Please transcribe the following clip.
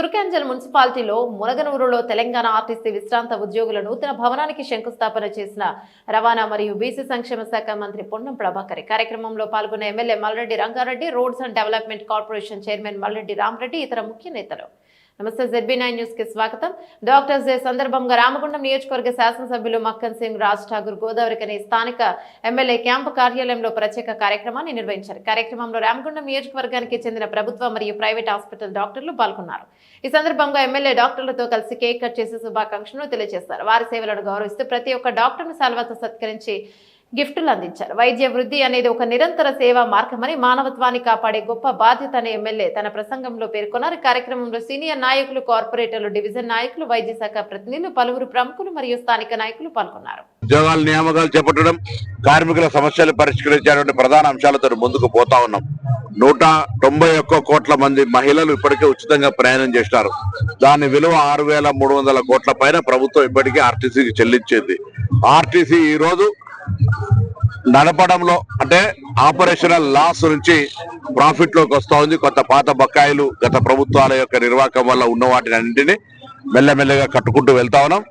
తుర్కాంజల్ మున్సిపాలిటీలో మునగనూరులో తెలంగాణ ఆర్టీసీ విశ్రాంత ఉద్యోగుల నూతన భవనానికి శంకుస్థాపన చేసిన రవాణా మరియు బీసీ సంక్షేమ శాఖ మంత్రి పొన్నం ప్రభాకర్. కార్యక్రమంలో పాల్గొన్న MLA Malreddy Rangareddy roads and development corporation chairman Malreddy Ramareddy ఇతర ముఖ్య నేతలు. నమస్తే జెడ్బీ నైన్ న్యూస్కి స్వాగతం. డాక్టర్స్ డే సందర్భంగా రామగుండం నియోజకవర్గ శాసనసభ్యులు మక్కన్ సింగ్ రాజ్ ఠాగూర్ గోదావరికని స్థానిక ఎమ్మెల్యే క్యాంపు కార్యాలయంలో ప్రత్యేక కార్యక్రమాన్ని నిర్వహించారు. కార్యక్రమంలో రామగుండం నియోజకవర్గానికి చెందిన ప్రభుత్వ మరియు ప్రైవేట్ హాస్పిటల్ డాక్టర్లు పాల్గొన్నారు. ఈ సందర్భంగా ఎమ్మెల్యే డాక్టర్లతో కలిసి కేక్ కట్ చేసి శుభాకాంక్షలు తెలియజేశారు వారి సేవలను గౌరవిస్తూ ప్రతి ఒక్క డాక్టర్ను సెలవుతో సత్కరించి గిఫ్టులు అందించారు. వైద్య వృద్ధి అనేది ఒక నిరంతర సేవా మార్గమని మానవత్వాన్ని కాపాడే గొప్ప బాధ్యత అని ఎమ్మెల్యే తన ప్రసంగంలో పేర్కొన్నారు. కార్యక్రమంలో సీనియర్ నాయకులు కార్పొరేటర్లు డివిజన్ నాయకులు వైద్య శాఖ ప్రతినిధులు పలువురు ప్రముఖులు మరియు స్థానిక నాయకులు పాల్గొన్నారు. ఉద్యోగాల నియామకాలు చేపట్టడం కార్మికుల సమస్యలు పరిష్కరించేటువంటి ప్రధాన అంశాలతో ముందుకు పోతా ఉన్నాం. నూట తొంభై ఒక్క కోట్ల మంది మహిళలు ఇప్పటికే ఉచితంగా ప్రయాణం చేస్తారు దాని విలువ ఆరు వేల మూడు వందల కోట్ల పైన ప్రభుత్వం ఇప్పటికే ఆర్టీసీకి చెల్లించింది. ఆర్టీసీ ఈ రోజు నడపడంలో అంటే ఆపరేషనల్ లాస్ నుంచి ప్రాఫిట్లోకి వస్తూ ఉంది. కొత్త పాత బకాయిలు గత ప్రభుత్వాల యొక్క నిర్వాహకం వల్ల ఉన్న వాటిని అన్నింటినీ మెల్లమెల్లగా కట్టుకుంటూ వెళ్తా ఉన్నాం.